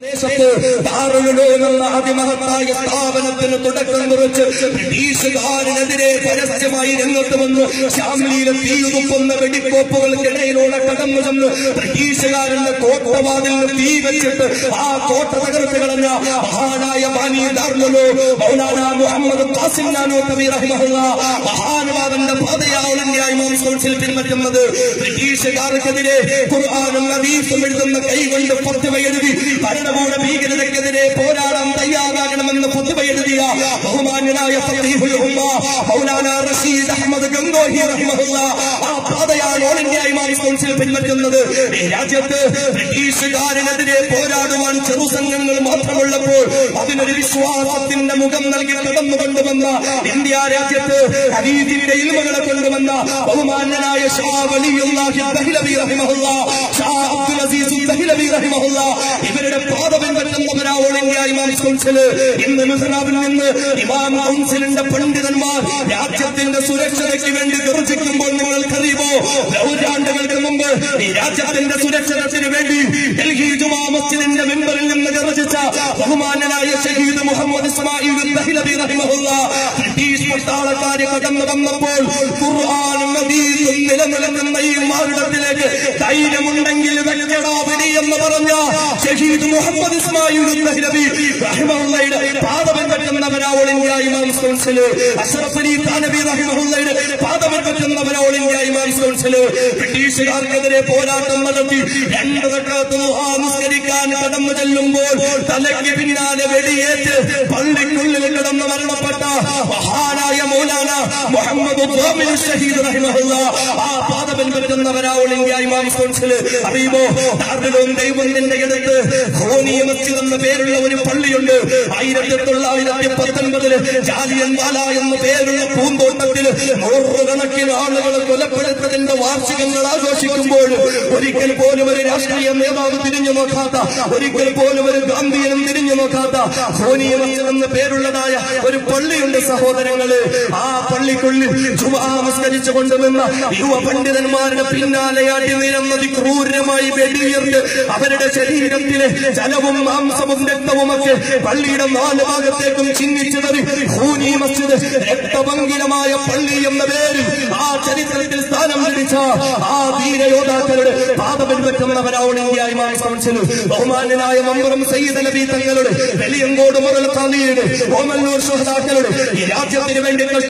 എന്ന സ്ഥാപനത്തിന് തുടക്കം കുറിച്ച് ബ്രിട്ടീഷുകാരനെതിരെ പരസ്യമായി രംഗത്ത് വന്ന് ശാമിലിയിലെ തീയുതുപ്പുന്ന വെടിക്കോപ്പുകൾക്കിടയിലൂടെ കടന്നു ചെന്ന് ബ്രിട്ടീഷുകാരന്റെ കോട്ടവാതിൽ തീ വെച്ചിട്ട് ആ കോട്ട തകർത്ത് കളഞ്ഞ മഹാനായ ബാനി ദാർമലോ മൗലാന മുഹമ്മദ് ഖാസിം നാനൂത്തബി റഹിമഹുള്ള മഹാനുഭാവന്റെ പാതയാവുന്നതിനായി ഇമാം കൗൺസിൽ പിൻപറ്റുന്നത് ബ്രിട്ടീഷുകാർക്കെതിരെ ഖുർആാനും നദീസും എഴുതുന്ന കൈകൊണ്ട് പൊത്തുവ എഴുതി ഭരണകൂട ഭീകരതയ്ക്കെതിരെ പോരാടാൻ തയ്യാറാകണമെന്ന് പൊതുവെ എഴുതിയ ബഹുമാന്യനായ മൗലാന റഷീദ് അഹമ്മദ് ഗംഗോഹി റഹിമഹുള്ള ആ പാതയാണ് ഓൾ ഇന്ത്യ ഇമാം കൗൺസിൽ പിൻപറ്റുന്നത് ഈ രാജ്യത്ത് ബ്രിട്ടീഷുകാരനെതിരെ പോരാടുവാൻ ചെറുസംഘങ്ങൾ മാത്രമുള്ളപ്പോൾ അതിനൊരു വിശ്വാസത്തിന്റെ മുഖം നൽകി കടന്നു കൊണ്ടുവന്ന ഇന്ത്യ രാജ്യത്ത് ഹദീദിന്റെ ഇൽമകളെ കൊണ്ടുവന്ന ബഹുമാന്യനായ ഷാ വലിയുള്ള ഷാ അബ്ദുൽ അസീസ് ദഹ്ലവി റഹിമഹുള്ള ഇവരുടെ പാത പിൻപറ്റുന്നവരാ ഓൾ ഇന്ത്യ ഇമാം കൗൺസിൽ ഇന്ന് മിസറാബിൽ നിന്ന് ഇമാം കൗൺസിലിന്റെ പണ്ഡിതന്മാർ രാജ്യത്തിന്റെ സുരക്ഷതയ്ക്ക് വേണ്ടി ഗർജിക്കുമ്പോൾ നിങ്ങൾക്കറിയുമോ? നൂറ്റാണ്ടുകൾക്ക് മുമ്പ് ഈ രാജ്യത്തിന്റെ സുരക്ഷതത്തിന് വേണ്ടി ഡൽഹി ജുമാ മസ്ജിദിന്റെ മെമ്പറിൽ നിന്ന് ഗർജിച്ച ബഹുമാനനായ ഷഹീദ് മുഹമ്മദ് ഇസ്മായിൽ ബ്രിട്ടീഷ് പട്ടാളക്കാരെ കടന്നു വന്നപ്പോൾ ഈ മാറിടത്തിലേക്ക് ധൈര്യമുണ്ടെങ്കിൽ വെക്കടാ എന്ന് പറഞ്ഞ ഷഹീദ് മുഹമ്മദ് ഇസ്മായിൽ കൗൺസിൽ ബ്രിട്ടീഷുകാർക്കെതിരെ പോരാട്ടം നടത്തി രണ്ട് ദുഹാ നിസ്കരിക്കാൻ ചെല്ലുമ്പോൾ തലയ്ക്ക് പിന്നാലെ വെടിയേറ്റ് പള്ളിക്കുള്ളിൽ കിടന്ന് മരണപ്പെട്ട മഹാനായ മൗലാന മുഹമ്മദ് ഷഹീദ് റഹിമഹുള്ള. ആ പറ്റുന്നവരാ ഓൾ ഇന്ത്യ ഇമാം കൗൺസിൽ അറിയുമോ? ദാറുലും ദൈവത്തിന്റെ അടുത്ത് ധോനി മസ്ജിദ് എന്ന പേരുള്ള ഒരു പള്ളിയുണ്ട്. ആയിരത്തി തൊള്ളായിരത്തി പത്തൊൻപതിൽ എന്ന പേരുള്ള പൂന്തോട്ടത്തിൽ നൂറുകണക്കിന് ആളുകളെ കൊലപ്പെടുത്തതിന്റെ വാർഷികങ്ങൾ ആഘോഷിക്കുമ്പോൾ ഒരിക്കൽ പോലും ഒരു രാഷ്ട്രീയ നേതാവ് തിരിഞ്ഞു നോക്കാത്ത ഒരിക്കൽ പോലും ഒരു ഗാന്ധിയനും തിരിഞ്ഞു നോക്കാത്ത ധോനി മസ്ജിദ് എന്ന പേരുള്ളതായ ഒരു പള്ളിയുണ്ട് സഹോദരങ്ങൾ. ആ പള്ളിക്കുള്ളിൽ ജുമാ നമസ്കരിച്ചു കൊണ്ടുവന്ന യുവ പണ്ഡിതന്മാരുടെ പിന്നാലെയാട്ടി നിരന്നത് ക്രൂരമായി വെടിയുയർത്ത് അവരുടെ ശരീരത്തിലെ ജലവും മാംസവും രക്തവും ഒക്കെ പള്ളിയുടെ നാല് ഭാഗത്തേക്കും ചിഹ്നിച്ചത് ഹൂനി മസ്ജിദ് രക്തഭംഗിലമായ പള്ളി എന്ന പേരിൽ ആ ചരിത്രത്തിൽ സ്ഥാനം ലഭിച്ച ആ ധീരയോദ്ധാക്കളുടെ കൗൺസിൽ. ബഹുമാന്യനായ മമ്പറും സയ്യിദ് നബി തങ്ങളുടെ വേണ്ടി